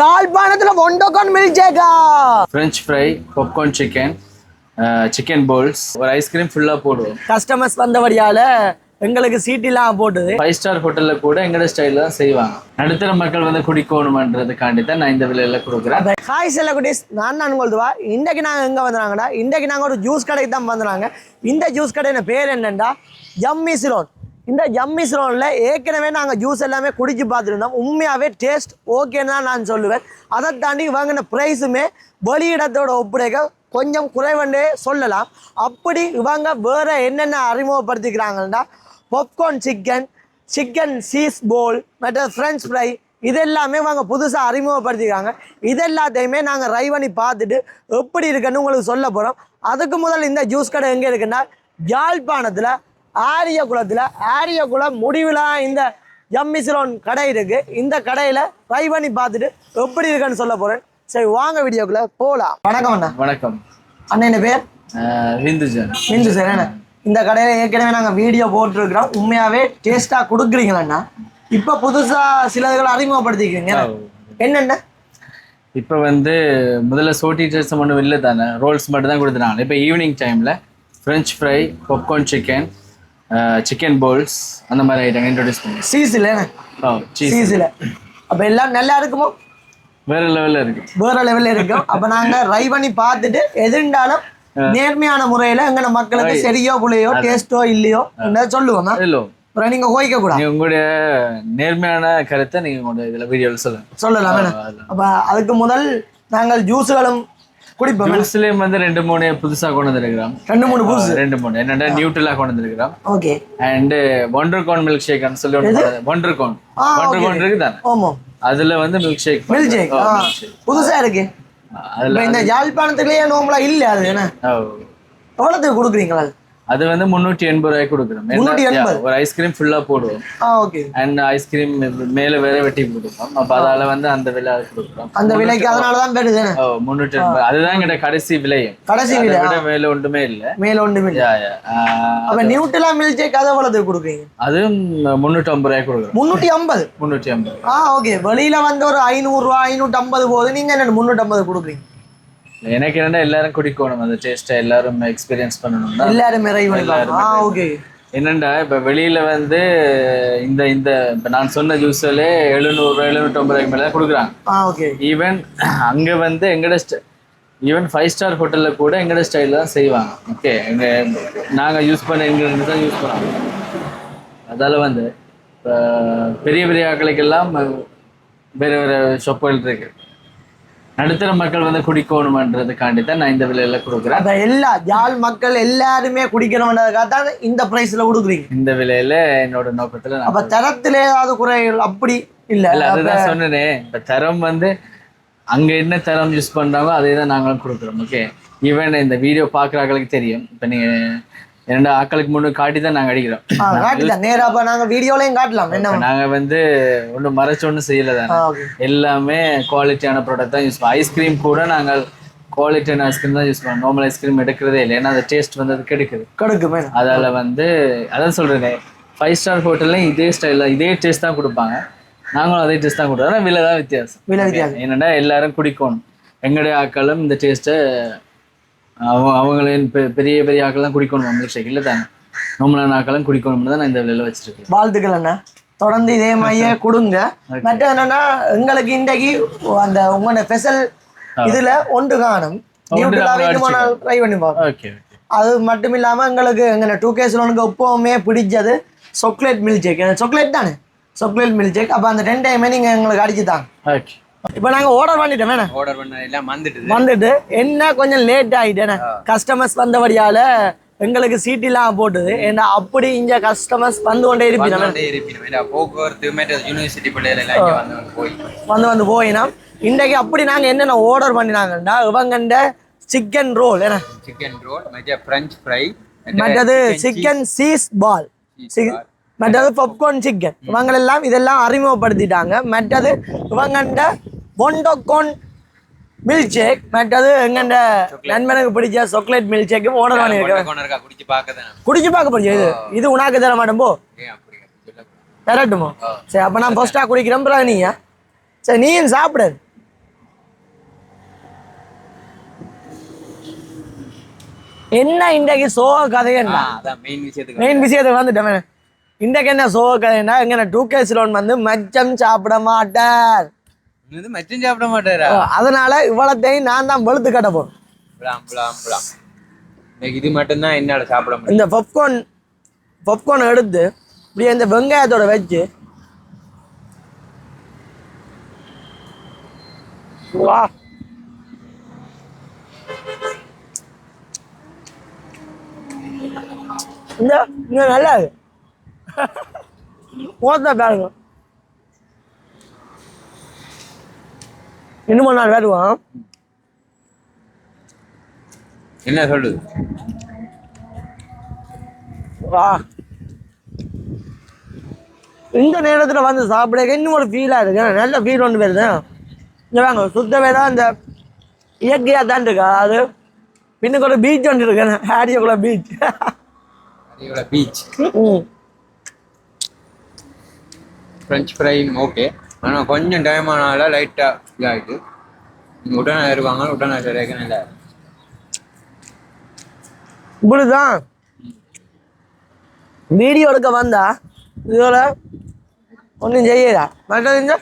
யாழ்ப்பாணத்துல ஒண்டோகான் மில்ஜேக்கா French fry popcorn chicken chicken balls ஒரு ஐஸ்கிரீம் ஃபுல்லாக போடுவோம் கஸ்டமர்ஸ் வந்தபடியால எங்களுக்கு சீட்டிலாம் போட்டுது ஃபைவ் ஸ்டார் ஹோட்டலில் கூட எங்களோட ஸ்டைலில் தான் செய்வாங்க நடுத்தர மக்கள் வந்து குடிக்கணுமன்றதுக்காண்டி தான் நான் இந்த விலையில கொடுக்குறேன் ஹாய் செல்ல குட்டீஸ் நான் நான் கொள்துவா இன்றைக்கு நாங்கள் எங்கே வந்துறாங்கடா இன்றைக்கு நாங்கள் ஒரு ஜூஸ் கடைக்கு தான் வந்துறாங்க இந்த ஜூஸ் கடையின் பேர் என்னண்டா ஜம்மி சிலோன் இந்த ஜம்மி சிலோனில் ஏற்கனவே நாங்கள் ஜூஸ் எல்லாமே குடிச்சு பார்த்துருந்தோம். உண்மையாகவே டேஸ்ட் ஓகேன்னு தான் நான் சொல்லுவேன். அதை தாண்டி வாங்கின ப்ரைஸுமே வெளியிடத்தோட ஒப்படைக்க கொஞ்சம் குறைவண்டே சொல்லலாம். அப்படி இவங்க வேறு என்னென்ன அறிமுகப்படுத்திக்கிறாங்கன்னா popcorn chicken chicken cheese ball மற்ற ஃப்ரெஞ்ச் ஃப்ரை இது எல்லாமே அவங்க புதுசாக அறிமுகப்படுத்திக்கிறாங்க. இது எல்லாத்தையுமே நாங்கள் ரை பண்ணி பார்த்துட்டு எப்படி இருக்குன்னு உங்களுக்கு சொல்ல போகிறோம் அதுக்கு முதல் இந்த ஜூஸ் கடை எங்கே இருக்குன்னா யாழ்ப்பாணத்தில் ஆரியகுளத்தில் ஆரியகுளம் முடிவில் இந்த ஜம்மிசிலோன் கடை இருக்குது இந்த கடையில் ட்ரை பண்ணி பார்த்துட்டு எப்படி இருக்குன்னு சொல்ல போகிறேன் சரி வாங்க வீடியோக்குள்ளே போகலாம் வணக்கம் அண்ணா. வணக்கம். அண்ணன் பேர்? அஹ் விந்துஜன் மிஞ்சு சார் என்ன? இந்த கடையில் ஏற்கனவே நாங்கள் வீடியோ போட்டிருக்கிறோம். உண்மையாகவே டேஸ்ட்டாக கொடுக்குறீங்களண்ணா இப்போ புதுசாக சிலதுகளை அறிமுகப்படுத்திக்கிறீங்க. என்னென்ன இப்போ வந்து முதல்ல சோட்டி டேஸ்ட் ஒன்றும் இல்லை தானே? ரோல்ஸ் மட்டும் தான் கொடுத்துருந்தாங்க இப்போ ஈவினிங் டைமில் French fry popcorn chicken chicken balls அந்த மாதிரி ஐட்டம் இன்ட்ரடியூஸ் பண்ணி. சீஸில் ஓ சீஸ் சீஸில் அப்போ எல்லாம் நல்லா இருக்குமோ? வேறு லெவலில் இருக்கு. வேற லெவலில் இருக்கும் அப்போ நாங்கள் ட்ரை பண்ணி பார்த்துட்டு எதுண்டாலும் நேர்மையான முறையில் எங்கள் மக்களுக்கு சரியோ புள்ளையோ டேஸ்ட்டோ இல்லையோ சொல்லுவோம் இல்லோ. அப்புறம் நீங்கள் கோய்க்க கூடாது. உங்களுடைய நேர்மையான கருத்தை நீங்கள் உங்களுடைய இதில் வீடியோவில் சொல்லுங்கள் சொல்லலாம் அப்போ அதுக்கு முதல் நாங்கள் ஜூஸுகளும் குடிப்போம் ஜூஸ்லேயும் வந்து ரெண்டு மூணு புதுசாக கொண்டு வந்திருக்கிறோம் ரெண்டு மூணு புதுசு ரெண்டு மூணு. என்னென்ன நியூட்ரலாக கொண்டு வந்திருக்கிறோம் okay. And wonder corn milk ஷேக்னு சொல்லி ஒன்று wonder corn ah, wonder corn இருக்கு தானே ஆமாம். அதுல வந்து மில்க் ஷேக் மில்க் ஷேக் புதுசா இருக்கு. அதுல இந்த யாழ்ப்பாணத்துலயே நோம்பலா இல்ல அது என்ன? ஓ. எவ்வளோத்துக்கு கொடுக்குறீங்களா அது? அது வந்து முந்நூற்றி எண்பது ரூபாய்க்கு கொடுக்குறோம். ஒரு ஐஸ்கிரீம் ஃபுல்லா போடுவோம். அண்ட் ஐஸ்கிரீம் மேல வேற வெட்டி கொடுப்போம். அப்ப அதால வந்து அந்த விலை கொடுக்குறோம் அந்த விலைக்கு அதனால தான்? என்ன ஓ முந்நூற்றி எண்பது. அதுதான் கிட்ட கடைசி விலை. கடைசி விலை விட மேல ஒன்றுமே இல்ல. மேல ஒன்று மில்க் Yeah, yeah. ஆஹ், அப்ப நியூட்ரலா மில்க் ஷேக் அதை எவ்வளோத்துக்கு கொடுக்குறீங்க? அதுவும் முந்நூற்றி ஐம்பது ரூபாய்க்கு கொடுக்குறோம். முந்நூற்றி ஐம்பது? முந்நூற்றி ஐம்பது. ஆ ஓகே வெளியில வந்து ஒரு ஐநூறுரூவா ஐநூற்றி ஐம்பது போகுது நீங்க என்ன முந்நூற்றி ஐம்பது கொடுக்குறீங்க? எனக்கு என்னன்னா எல்லாரும் குடிக்கணும். அந்த டேஸ்ட்டை எல்லாரும் எக்ஸ்பீரியன்ஸ் பண்ணணும்னா எல்லாரும் ஓகே என்னண்டா இப்ப வெளியில வந்து இந்த இந்த இப்ப நான் சொன்ன ஜூஸ்ல எழுநூறு எழுநூற்றம்பது ரூபாய்க்கு மேல கொடுக்குறாங்க. ஈவன் அங்க வந்து எங்கட ஈவன் ஃபைவ் ஸ்டார் ஹோட்டல்ல கூட எங்கட ஸ்டைல்ல தான் செய்வாங்க. ஓகே எங்க நாங்க யூஸ் பண்ண இன்கிரீடியன்ஸ் தான் யூஸ் பண்ணுவாங்க அதால வந்து இப்ப பெரிய பெரிய ஆக்களுக்கெல்லாம் வேற வேற ஷாப்புகள் இருக்கு. நடுத்தர மக்கள் வந்து குடிக்கணுமன்றதுக்காண்டி தான் நான் இந்த விலையில கொடுக்குறேன். அப்ப எல்லா யாழ் மக்கள் எல்லாருமே குடிக்கணும்ன்றதுக்காக தான் இந்த பிரைஸ்ல கொடுக்குறீங்க. இந்த விலையில என்னோட நோக்கத்துல அப்ப தரத்துல ஏதாவது குறைகள் அப்படி இல்ல. இல்ல அதுதான் சொன்னேனே. இப்ப தரம் வந்து அங்க என்ன தரம் யூஸ் பண்றாங்களோ அதே தான் நாங்களும் கொடுக்குறோம் ஓகே ஈவன் இந்த வீடியோ பாக்குற ஆட்களுக்கு தெரியும். இப்ப நீங்க இரண்டு ஆட்களுக்கு முன்னு காட்டி தான் நாங்க அடிக்கிறோம். ஆ, காட்டலாம் நேரா அப்ப நாங்க வீடியோலயும் காட்டலாம். என்ன? இப்ப நாங்க வந்து ஒன்றும் மறைச்சு ஒன்றும் செய்யல தானே. எல்லாமே குவாலிட்டியான ப்ராடக்ட் தான் யூஸ் பண்ணுவோம் ஐஸ்கிரீம் கூட நாங்கள் குவாலிட்டியான ஐஸ்கிரீம் தான் யூஸ் பண்ணுவோம் நார்மல் ஐஸ்கிரீம் எடுக்கிறதே இல்லை. ஏன்னா அந்த டேஸ்ட் வந்து அது கெடுக்குது. கடுக்கு மேடம் அதால வந்து அதான் சொல்றேனே ஃபைவ் ஸ்டார் ஹோட்டல்லையும் இதே ஸ்டைலில் இதே டேஸ்ட் தான் கொடுப்பாங்க. நாங்களும் அதே டேஸ்ட் தான் கொடுக்குறோம். ஆனால் விலை தான் வித்தியாசம். விலை வித்தியாசம். என்னடா எல்லாரும் குடிக்கணும். எங்களுடைய ஆக்களும் இந்த டேஸ்ட்டை அவங்க அவங்களின் பெரிய பெரிய ஆக்கள் தான் குடிக்கணும் மில்க் ஷேக் இல்லை தானே? நோம்பலான ஆக்களும் குடிக்கணும்னு தான் நான் இந்த விலையில வச்சிருக்கேன். வாழ்த்துக்கள் அண்ணா. தொடர்ந்து இதே மாதிரியே கொடுங்க. மற்ற என்னன்னா எங்களுக்கு இன்றைக்கு அந்த உங்களோட ஸ்பெஷல் இதுல ஒன்று காணும். ட்ரை பண்ணி பார்ப்போம். அது மட்டும் இல்லாம எங்களுக்கு எங்களை டூ கேஸ் லோனுக்கு எப்பவுமே பிடிச்சது சாக்லேட் மில்க் ஷேக் சாக்லேட் தானே? சாக்லேட் மில்க் ஷேக் அப்போ அந்த ரெண்டையுமே நீங்க எங்களுக்கு அடிச்சு தாங்க. ஓகே இப்போ நாங்க ஆர்டர் பண்ணிட்டோம் வேணா ஆர்டர் பண்ண எல்லாம் வந்துட்டுது. வந்துட்டு என்ன கொஞ்சம் லேட் ஆயிட்டேன் கஸ்டமர்ஸ் வந்தபடியால எங்களுக்கு சீட்டிலாம் போட்டுது. ஏன்னா அப்படி இங்க கஸ்டமர்ஸ் வந்து கொண்டே வந்துட்டே ஏன்னா போக்குவரத்து யூனிவர்சிட்டி பிள்ளைகள் எல்லாம் இங்கே வந்து வந்து போய். வந்து வந்து போயினா இன்றைக்கு அப்படி நாங்க என்னென்ன ஆர்டர் பண்ணினாங்கண்டா இவங்கண்ட சிக்கன் ரோல் என்ன? சிக்கன் ரோல் ஃப்ரெஞ்ச் ஃப்ரை மற்றது சிக்கன் சீஸ் பால் மற்றது பாப்கார்ன் சிக்கன் இவங்களெல்லாம் இதெல்லாம் அறிமுகப்படுத்திட்டாங்க. மற்றது இவங்கண்ட மொண்டோகோன் மில்க் ஷேக் மற்றது எங்கண்ட நண்பனுக்கு பிடிச்ச சாக்லேட் மில்க் ஷேக்கு ஓர்டர் பண்ணியிருக்கேன் குடிச்சு பார்க்க குடிச்சு பார்க்க போறியா இது இது உனக்கு தர மாட்டோம் போ. தரட்டுமோ? சரி அப்போ நான் ஃபர்ஸ்டா குடிக்கிறேன் பிறகு நீங்க சரி நீயும் சாப்பிடு. என்ன இன்றைக்கு சோக கதைன்னா மெயின் விஷயத்துக்கு வந்துட்டேன் இன்றைக்கு என்ன சோக கதைன்னா எங்கன்னா டூ கேஸ் லோன் வந்து மச்சம் சாப்பிட மாட்டார். மச்சம் சாப்பிட மாட்டாரா? அதனால இவ்வளத்தையும் நான் தான் வெளுத்து கட்ட போறேன். இது மட்டும்தான் என்னால சாப்பிட முடியும். இந்த பப்கார்ன் பப்கார்ன் எடுத்து இப்படியே இந்த வெங்காயத்தோட வச்சு வா. இந்த நல்லா ஓத்த பாருங்க. இன்னும் நாள் வேடுவோம் என்ன சொல்லுது? வா. இந்த நேரத்தில் வந்து சாப்பிட இன்னும் ஒரு ஃபீலாக இருக்கு. நல்ல ஃபீல் ஒன்று வருது. இங்கே வாங்க சுத்த வேடா இந்த இயற்கையாக தான் இருக்கா. அது பின்னுக்கு ஒரு பீச் ஒன்று இருக்கு. ஹேரியக்குள்ள பீச் பீச் ம். ஃப்ரெஞ்ச் ஃப்ரையும் ஓகே ஆனால் கொஞ்சம் டைம் ஆனால லைட்டாக இதாகிட்டு உடனே இருப்பாங்க உடனே சரியாக நல்லா இருக்கு. இப்படிதான் வீடியோ எடுக்க வந்தா இதோட ஒன்றும் செய்யலா. மற்றது இந்த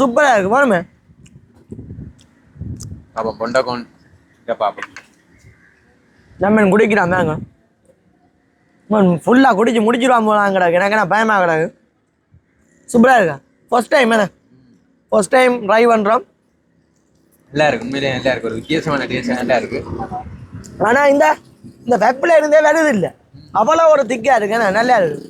சூப்பராக இருக்கு பாருமே அப்போ பொண்டக்கோன் இதை பார்ப்போம். நம்ம குடிக்கிறான் மேங்க ஃபுல்லாக குடிச்சு முடிச்சிருவான் போலாம் கிடக்கு எனக்கு என்ன பயமாக கிடக்கு. சூப்பராக இருக்கா? ஃபர்ஸ்ட் டைம் என்ன? ஃபர்ஸ்ட் டைம் ட்ரை பண்ணுறோம் நல்லா இருக்கு உண்மையிலேயே நல்லா இருக்கு. ஒரு வித்தியாசமான டேஸ்ட் நல்லா இருக்கு. ஆனால் இந்த இந்த வெப்பில் இருந்தே வருது இல்லை. அவ்வளோ ஒரு திக்காக இருக்கு. நல்லா இருக்கு.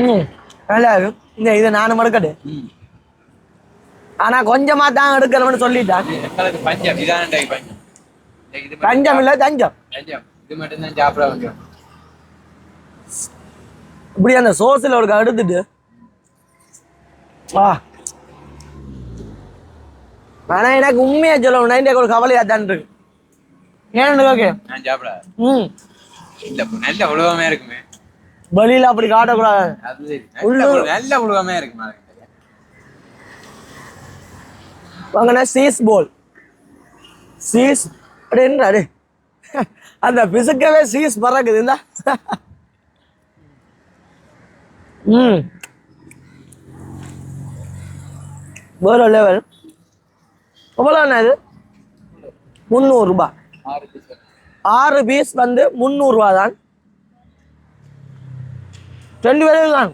ம் நல்லா இருக்கு. இந்த இதை நானும் மறுக்கட்டு ம். ஆனால் கொஞ்சமாக தான் எடுக்கிறோம்னு சொல்லிட்டான். தஞ்சம் இல்லை தஞ்சம் இது மட்டும்தான் சாப்பிட இப்படி அந்த சோஸில் ஒரு எடுத்துட்டு வா ஆனால் எனக்கு உண்மையாக சொல்லணும் நைன்டே ஒரு கவலையாக தான் இருக்கு ஏன்னு ஓகே நான் சாப்பிட ம் இல்ல நல்ல உலகமே இருக்குமே வெளியில் அப்படி காட்டக்கூடாது நல்ல உலகம், நல்ல உலகமே இருக்கு மாதிரி வாங்கினா சீஸ் போல் சீஸ் அப்படின்னு அந்த பிசுக்கவே சீஸ் பறக்குது இந்த. ம். வேறு லெவல் எவ்வளோண்ணா இது? முந்நூறுரூபா ஆறு பீஸ் ஆறு பீஸ் வந்து முந்நூறுரூவா தான். ரெண்டு பேரும் தான்.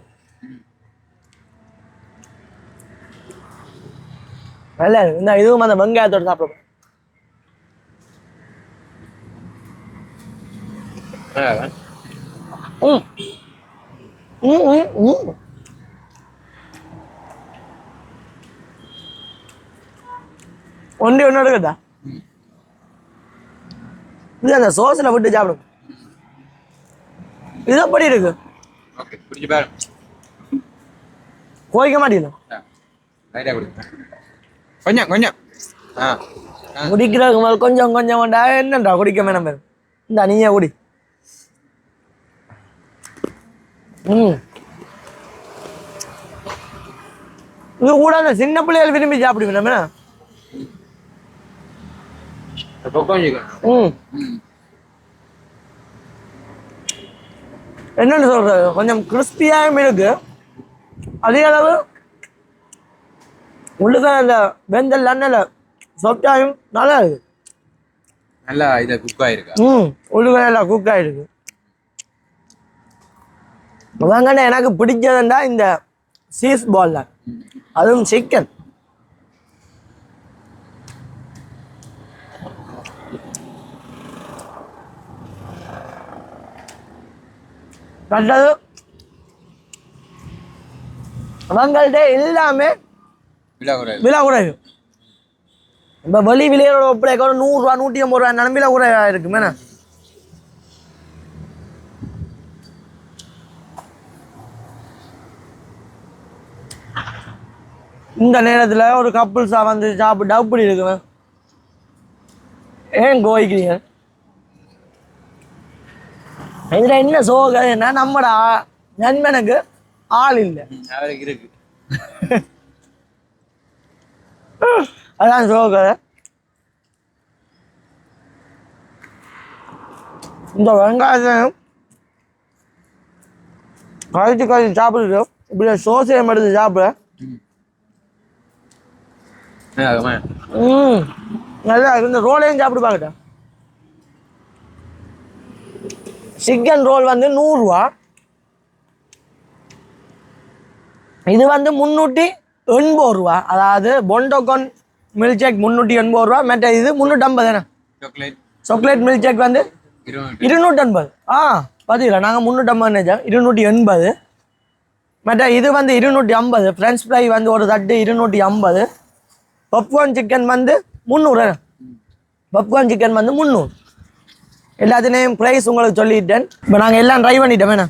நல்லா இருக்கு. இந்த இதுவும் அந்த வெங்காயத்தோட சாப்பிடுவோம் ம் ம் ம் ம் ஒன்றே ஒன்று எடுக்கட்டா? இது அந்த சோஸில் விட்டு சாப்பிடும் இது எப்படி இருக்கு? கோய்க்க கொடு. கொஞ்சம் கொஞ்சம். குடிக்கிறதுக்கு முதல் கொஞ்சம் கொஞ்சம் கொண்டா என்னண்டா குடிக்க வேணாம் இந்த நீயே குடி ம் இது கூட அந்த சின்ன பிள்ளைகள் விரும்பி சாப்பிடுவேன் என்ன பொக்கம் சிக்கன் ம் ம். என்னன்னு சொல்றது? கொஞ்சம் கிறிஸ்பியாகவும் இருக்கு. அதே அளவு உள்ளுக்க அந்த வெந்தல் அண்ணல சொப்டாயும் நல்லா இருக்கு. நல்லா இதை குக் ஆயிருக்கா? ம். உள்ளுக்க நல்லா குக் ஆயிருக்கு. வாங்கண்ணே எனக்கு பிடிச்சதுண்டா இந்த சீஸ் பால் தான். அதுவும் சிக்கன் கண்டது. அவங்கள்ட்ட எல்லாமே விலை குறைவு. இப்போ வெளி விலையோட ஒப்படைக்க ஒரு நூறுரூவா நூற்றி ஐம்பது ரூபா நிலம்பில குறைவா இருக்கு இந்த நேரத்தில் ஒரு கப்புள்ஸாக வந்து சாப்பிட்டு அப்படி இருக்குங்க ஏன் கோயிக்கிறீங்க இதில் என்ன சோகன்னா நம்மட? நண்பனுக்கு ஆள் இல்லை. அவருக்கு இருக்கு? அதான் சோகர் இந்த வெங்காயம் கழிச்சு கழிச்சு சாப்பிடுது இப்படி சோசியம் எடுத்து சாப்பிட. ம். நல்லா இந்த ரோலையும் சாப்பிட்டு பார்க்கட்டேன் சிக்கன் ரோல் வந்து நூறுரூவா இது வந்து முந்நூற்றி எண்பது ரூபா. அதாவது பொண்டோகான் மில்க் ஷேக் முந்நூற்றி எண்பது ரூபா. மற்ற இது முந்நூற்றம்பது என்ன சாக்லேட் மில்க் ஷேக் வந்து இருபது இருநூற்றம்பது ஆ பார்த்தீங்களா நாங்கள் முந்நூற்றம்பது நினைச்சோம். இருநூற்றி எண்பது. மற்ற இது வந்து இருநூற்றி ஐம்பது. ஃப்ரெஞ்ச் ஃப்ரை வந்து ஒரு தட்டு இருநூற்றி ஐம்பது. பப்கார்ன் சிக்கன் வந்து முந்நூறு. பப்கார்ன் சிக்கன் வந்து முந்நூறு. எல்லாத்துலேயும் ப்ரைஸ் உங்களுக்கு சொல்லிட்டேன். இப்போ நாங்கள் எல்லாம் ட்ரை பண்ணிட்டோம். வேணா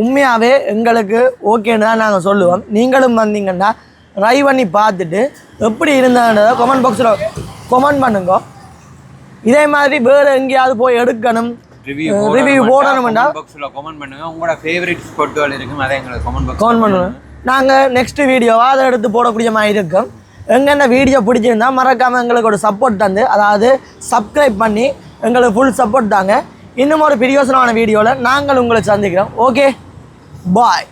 உண்மையாகவே எங்களுக்கு ஓகேன்னு தான் நாங்கள் சொல்லுவோம். நீங்களும் வந்தீங்கன்னா ட்ரை பண்ணி பார்த்துட்டு எப்படி இருந்தான்றதை கமெண்ட் பாக்ஸில் கமெண்ட் பண்ணுங்க. இதே மாதிரி வேறு எங்கேயாவது போய் எடுக்கணும். ரிவ்யூ போடணும்டா பாக்ஸ்ல கமெண்ட் பண்ணுங்க. உங்களோட ஃபேவரட் ஸ்பாட்டுகள் இருக்கும் அதை எங்களுக்கு கமெண்ட் பாக்ஸ் கமெண்ட் பண்ணுவேன் நாங்கள் நெக்ஸ்ட் வீடியோவாக அதை எடுத்து போடக்கூடிய மாதிரி இருக்கும். எங்கென்ன வீடியோ பிடிச்சிருந்தா மறக்காமல் எங்களுக்கு ஒரு சப்போர்ட் தந்து அதாவது சப்ஸ்கிரைப் பண்ணி எங்களுக்கு ஃபுல் சப்போர்ட் தாங்க. இன்னும் ஒரு பிரியோசனமான வீடியோவில் நாங்கள் உங்களை சந்திக்கிறோம். Okay bye